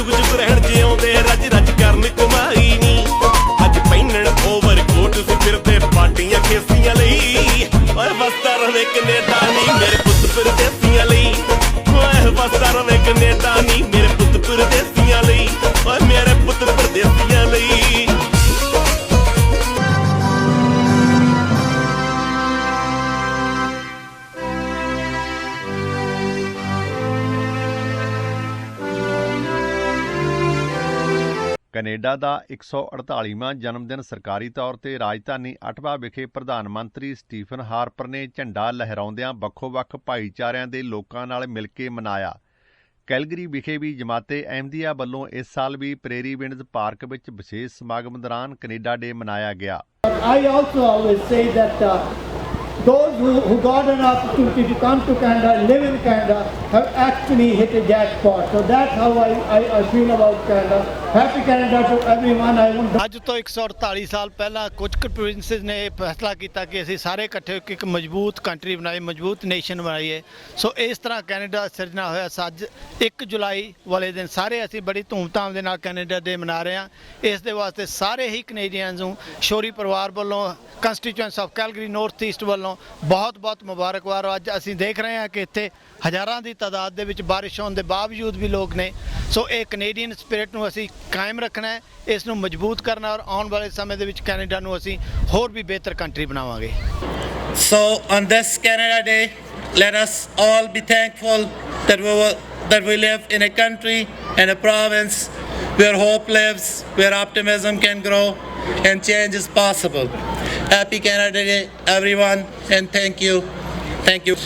ਜੁਗ ਜੁਗ ਰਹਿਣ ਜਿਉਂਦੇ ਰੱਜ ਰੱਜ ਕਰਨ ਕਮਾਈ ਨੀ। ਅੱਜ ਪਹਿਨਣ ਓਵਰ ਕੋਟ ਸੀ, ਫਿਰਦੇ ਪਾਟੀਆਂ ਖੇਸੀਆਂ ਲਈ। ਓਏ ਵਸਦਾ ਰਵੇ ਕੈਨੇਡਾ ਨੀ ਮੇਰੇ ਕੈਨੇਡਾ ਦਾ 148ਵਾਂ ਜਨਮ ਦਿਨ ਸਰਕਾਰੀ ਤੌਰ ਤੇ ਰਾਜਧਾਨੀ ਅਟਵਾ ਵਿਖੇ ਪ੍ਰਧਾਨ ਮੰਤਰੀ ਸਟੀਫਨ ਹਾਰਪਰ ਨੇ ਝੰਡਾ ਲਹਿਰਾਉਂਦਿਆਂ ਵੱਖੋ-ਵੱਖ ਭਾਈਚਾਰਿਆਂ ਦੇ ਲੋਕਾਂ ਨਾਲ ਮਿਲ ਕੇ ਮਨਾਇਆ। ਕੈਲਗਰੀ ਵਿਖੇ ਵੀ ਜਮਾਤੇ ਅਹਿਮਦੀਆ ਵੱਲੋਂ ਇਸ ਸਾਲ ਵੀ ਪ੍ਰੇਰੀ ਵਿੰਡਜ਼ ਪਾਰਕ ਵਿੱਚ ਵਿਸ਼ੇਸ਼ ਸਮਾਗਮ ਦੌਰਾਨ ਕੈਨੇਡਾ ਡੇ ਮਨਾਇਆ ਗਿਆ। I also always say that uh, those who, who got an opportunity to come to Canada, live in Canada, have actually hit a jackpot. So that's how I, I, I feel about Canada. Happy Canada to everyone. I want ਅੱਜ ਤੋਂ 148 ਸਾਲ ਪਹਿਲਾਂ ਕੁਝ ਕੁ provinces ਨੇ ਇਹ ਫੈਸਲਾ ਕੀਤਾ ਕਿ ਅਸੀਂ ਸਾਰੇ ਇਕੱਠੇ ਹੋ ਕੇ ਇੱਕ ਮਜ਼ਬੂਤ ਕੰਟਰੀ ਬਣਾਈ ਮਜ਼ਬੂਤ ਨੇਸ਼ਨ ਬਣਾਈਏ ਸੋ ਇਸ ਤਰ੍ਹਾਂ ਕੈਨੇਡਾ ਸਿਰਜਣਾ ਹੋਇਆ ਸੱਜ ਅੱਜ 1 ਜੁਲਾਈ ਵਾਲੇ ਦਿਨ ਸਾਰੇ ਅਸੀਂ ਬੜੀ ਧੂਮਧਾਮ ਦੇ ਨਾਲ ਕੈਨੇਡਾ ਡੇ ਮਨਾ ਰਹੇ ਹਾਂ ਇਸ ਦੇ ਵਾਸਤੇ ਸਾਰੇ ਹੀ ਕੈਨੇਡੀਅਨਸ ਨੂੰ ਸ਼ੋਰੀ ਪਰਿਵਾਰ ਵੱਲੋਂ constituency of Calgary north east ਵੱਲੋਂ ਬਹੁਤ ਬਹੁਤ ਮੁਬਾਰਕਬਾਦ ਅੱਜ ਅਸੀਂ ਦੇਖ ਰਹੇ ਹਾਂ ਕਿ ਇੱਥੇ ਹਜ਼ਾਰਾਂ ਦੀ ਤਾਦਾਦ ਦੇ ਵਿੱਚ ਬਾਰਿਸ਼ ਹੋਣ ਦੇ ਬਾਵਜੂਦ ਵੀ ਲੋਕ ਨੇ ਸੋ ਇਹ ਕੈਨੇਡੀਅਨ ਸਪਿਰਿਟ ਨੂੰ ਅਸੀਂ ਕਾਇਮ ਰੱਖਣਾ ਹੈ ਇਸ ਨੂੰ ਮਜ਼ਬੂਤ ਕਰਨਾ ਔਰ ਆਉਣ ਵਾਲੇ ਸਮੇਂ ਦੇ ਵਿੱਚ ਕੈਨੇਡਾ ਨੂੰ ਅਸੀਂ ਹੋਰ ਵੀ ਬਿਹਤਰ ਕੰਟਰੀ ਬਣਾਵਾਂਗੇ So on this Canada Day, let us all be thankful that we will, that we live in a country and a province where hope lives, where optimism can grow, and change is possible. Happy Canada Day, everyone, and thank you. Thank you.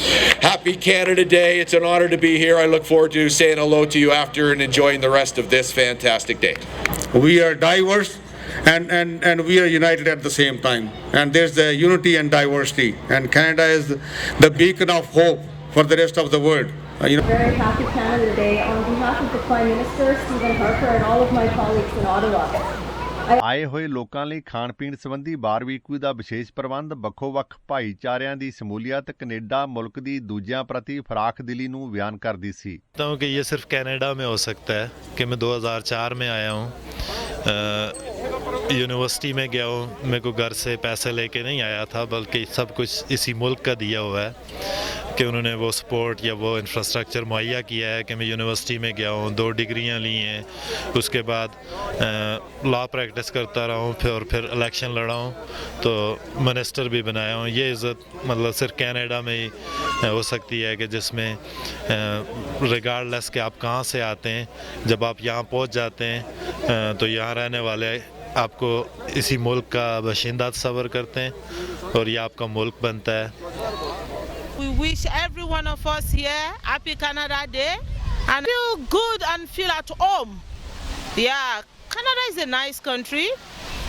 Happy Canada Day. It's an honor to be here. I look forward to saying hello to you after and enjoying the rest of this fantastic day. we are diverse and, and, and we are united at the same time. And there's the unity and diversity. And Canada is the beacon of hope for the rest of the world. Uh, you know, Very happy Canada Day on behalf of the Prime Minister, Stephen Harper, and all of my colleagues in Ottawa. ਆਏ ਹੋਏ ਲੋਕਾਂ ਲਈ ਖਾਣ ਪੀਣ ਸੰਬੰਧੀ barbecue ਦਾ ਵਿਸ਼ੇਸ਼ ਪ੍ਰਬੰਧ ਵੱਖੋ-ਵੱਖ ਭਾਈਚਾਰਿਆਂ ਦੀ ਸ਼ਮੂਲੀਅਤ ਕੈਨੇਡਾ ਮੁਲਕ ਦੀ ਦੂਜਿਆਂ ਪ੍ਰਤੀ ਫਰਾਖ ਦਿਲੀ ਨੂੰ ਬਿਆਨ ਕਰਦੀ ਸੀ समझता हूँ कि ये सिर्फ कनाडा में हो सकता है कि मैं 2004 में आया हूँ यूनिवर्सिटी में गया हूँ मेरे को घर से पैसे लेके नहीं आया था बल्कि सब कुछ इसी मुल्क का दिया हुआ है کہ انہوں نے وہ سپورٹ یا وہ انفراسٹرکچر مہیا کیا ہے کہ میں یونیورسٹی میں گیا ہوں، دو ڈگریاں لی ہیں، اس کے بعد لا پریکٹس کرتا رہا ہوں، پھر اور پھر الیکشن لڑا ہوں، تو منسٹر بھی بنایا ہوں۔ یہ عزت مطلب صرف کینیڈا میں ہی ہو سکتی ہے کہ جس میں ریگارڈ لیس کہ آپ کہاں سے آتے ہیں، جب آپ یہاں پہنچ جاتے ہیں تو یہاں رہنے والے آپ کو اسی ملک کا باشندہ تصور کرتے ہیں اور یہ آپ کا ملک بنتا ہے۔ We wish every one of us here happy Canada Day and feel good and feel at home. Yeah, Canada is a nice country.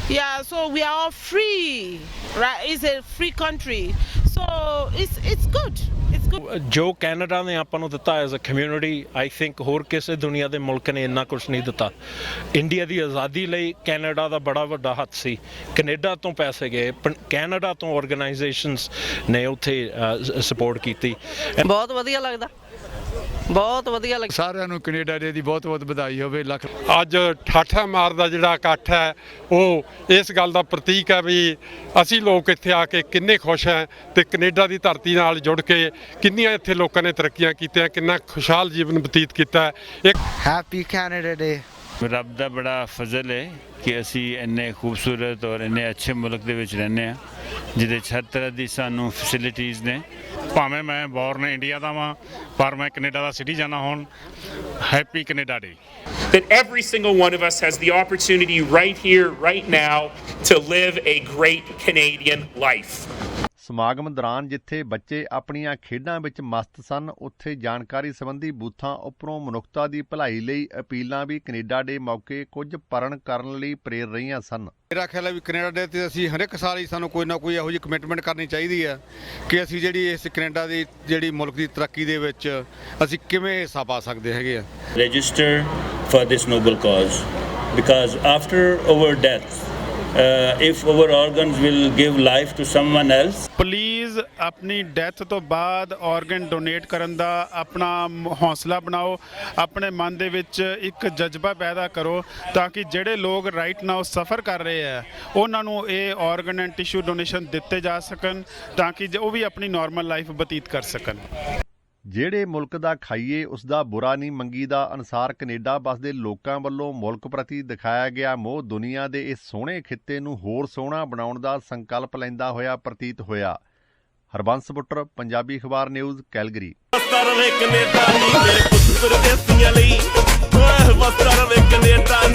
Yeah, so we are all free, right? It's a free country. So it's it's good. ਜੋ Canada ਨੇ ਆਪਾਂ ਨੂੰ ਦਿੱਤਾ as a community I think ਹੋਰ ਕਿਸੇ ਦੁਨੀਆ ਦੇ ਮੁਲਕ ਨੇ ਇੰਨਾ ਕੁਝ ਨਹੀਂ ਦਿੱਤਾ। ਇੰਡੀਆ ਦੀ ਆਜ਼ਾਦੀ ਲਈ ਕੈਨੇਡਾ ਦਾ ਬੜਾ ਵੱਡਾ ਹੱਥ ਸੀ। ਕੈਨੇਡਾ ਤੋਂ ਪੈਸੇ ਗਏ ਕੈਨੇਡਾ ਤੋਂ ਆਰਗੇਨਾਈਜੇਸ਼ਨਸ ਨੇ ਉੱਥੇ ਸਪੋਰਟ ਕੀਤੀ। ਬਹੁਤ ਵਧੀਆ ਲੱਗਦਾ। ਬਹੁਤ ਵਧੀਆ ਲੱਗ ਸਾਰਿਆਂ ਨੂੰ ਕੈਨੇਡਾ ਡੇ ਦੀ ਬਹੁਤ ਬਹੁਤ ਵਧਾਈ ਹੋਵੇ ਲੱਖ ਅੱਜ ਠਾਠਾ ਮਾਰ ਦਾ ਜਿਹੜਾ ਇਕੱਠ ਹੈ ਉਹ ਇਸ ਗੱਲ ਦਾ ਪ੍ਰਤੀਕ ਹੈ ਵੀ ਅਸੀਂ ਲੋਕ ਇੱਥੇ ਆ ਕੇ ਕਿੰਨੇ ਖੁਸ਼ ਹੈ ਤੇ ਕੈਨੇਡਾ ਦੀ ਧਰਤੀ ਨਾਲ ਜੁੜ ਕੇ ਕਿੰਨੀਆਂ ਇੱਥੇ ਲੋਕਾਂ ਨੇ ਤਰੱਕੀਆਂ ਕੀਤੀਆਂ ਕਿੰਨਾ ਖੁਸ਼ਹਾਲ ਜੀਵਨ ਬਤੀਤ ਕੀਤਾ ਹੈ ਇੱਕ Happy Canada Day. ਰੱਬ ਦਾ ਬੜਾ ਫਜ਼ਲ ਹੈ ਕਿ ਅਸੀਂ ਇੰਨੇ ਖੂਬਸੂਰਤ ਔਰ ਇੰਨੇ ਅੱਛੇ ਮੁਲਕ ਦੇ ਵਿੱਚ ਰਹਿੰਦੇ ਆ ਜਿਹਦੇ 'ਚ ਹਰ ਤਰ੍ਹਾਂ ਦੀ ਸਾਨੂੰ ਫੈਸਿਲਿਟੀਆਂ ਨੇ ਭਾਵੇਂ ਮੈਂ ਬੌਰਨ ਇੰਡੀਆ ਦਾ ਵਾਂ ਪਰ ਮੈਂ ਕੈਨੇਡਾ ਦਾ ਸਿਟੀਜ਼ਨ ਹਾਂ ਹੁਣ happy Canada Day That every single one of us has the opportunity right here, right now, to live a great Canadian life. ਸਮਾਗਮ ਦੌਰਾਨ ਜਿੱਥੇ ਬੱਚੇ ਆਪਣੀਆਂ ਖੇਡਾਂ ਵਿੱਚ ਮਸਤ ਸਨ ਉੱਥੇ ਜਾਣਕਾਰੀ ਸੰਬੰਧੀ ਬੂਥਾਂ ਉੱਪਰੋਂ ਮਨੁੱਖਤਾ ਦੀ ਭਲਾਈ ਲਈ ਅਪੀਲਾਂ ਵੀ ਕੈਨੇਡਾ ਡੇ ਮੌਕੇ ਕੁਝ ਪਰਨ ਕਰਨ ਲਈ ਪ੍ਰੇਰ ਰਹੀਆਂ ਸਨ। ਮੇਰਾ ਖਿਆਲ ਹੈ ਵੀ ਕੈਨੇਡਾ ਡੇ ਤੇ ਅਸੀਂ ਹਰ ਇੱਕ ਸਾਲ ਹੀ ਸਾਨੂੰ ਕੋਈ ਨਾ ਕੋਈ ਇਹੋ ਜਿਹੀ ਕਮਿਟਮੈਂਟ ਕਰਨੀ ਚਾਹੀਦੀ ਹੈ ਕਿ ਅਸੀਂ ਜਿਹੜੀ ਇਸ ਕੈਨੇਡਾ ਦੀ ਜਿਹੜੀ ਮੁਲਕ ਦੀ ਤਰੱਕੀ ਦੇ ਵਿੱਚ ਅਸੀਂ ਕਿਵੇਂ ਹਿੱਸਾ ਪਾ ਸਕਦੇ ਹੈਗੇ ਆ। Register for this noble cause because after our death, Uh, if our organs will give life to someone else, please ਆਪਣੀ ਡੈਥ ਤੋਂ ਬਾਅਦ ਆਰਗਨ ਡੋਨੇਟ ਕਰਨ ਦਾ ਆਪਣਾ ਮ- ਹੌਸਲਾ ਬਣਾਓ। ਆਪਣੇ ਮਨ ਦੇ ਵਿੱਚ ਇੱਕ ਜਜ਼ਬਾ ਪੈਦਾ ਕਰੋ ਤਾਂ ਕਿ ਜਿਹੜੇ ਲੋਕ ਰਾਈਟ ਨਾਓ ਸਫਰ ਕਰ ਰਹੇ ਆ ਉਹਨਾਂ ਨੂੰ ਇਹ ਆਰਗਨ ਐਂਡ ਟਿਸ਼ੂ ਡੋਨੇਸ਼ਨ ਦਿੱਤੇ ਜਾ ਸਕਣ ਤਾਂ ਕਿ ਜ- ਉਹ ਵੀ ਆਪਣੀ ਨਾਰਮਲ ਲਾਈਫ ਬਤੀਤ ਕਰ ਸਕਣ। ਜਿਹੜੇ ਮੁਲਕ ਦਾ ਖਾਈਏ, ਉਸ ਦਾ ਬੁਰਾ ਨਹੀਂ ਮੰਗੀਦਾ ਅਨਸਾਰ ਕੈਨੇਡਾ ਵਸਦੇ ਲੋਕਾਂ ਵੱਲੋਂ ਮੁਲਕ ਪ੍ਰਤੀ ਦਿਖਾਇਆ ਗਿਆ ਮੋਹ ਦੁਨੀਆ ਦੇ ਇਸ ਸੋਹਣੇ ਖਿੱਤੇ ਨੂੰ ਹੋਰ ਸੋਹਣਾ ਬਣਾਉਣ ਦਾ ਸੰਕਲਪ ਲੈਂਦਾ ਹੋਇਆ ਪ੍ਰਤੀਤ ਹੋਇਆ। ਹਰਬੰਸ ਬੁੱਟਰ, ਪੰਜਾਬੀ ਅਖਬਾਰ ਨਿਊਜ਼, ਕੈਲਗਰੀ। ਵਸਦਾ ਰਵੇ ਕੈਨੇਡਾ ਨੀ ਮੇਰੇ ਪੁੱਤ ਪਰਦੇਸੀਆਂ ਲਈ। ਓਏ ਰਵੇ ਕੈਨੇਡਾ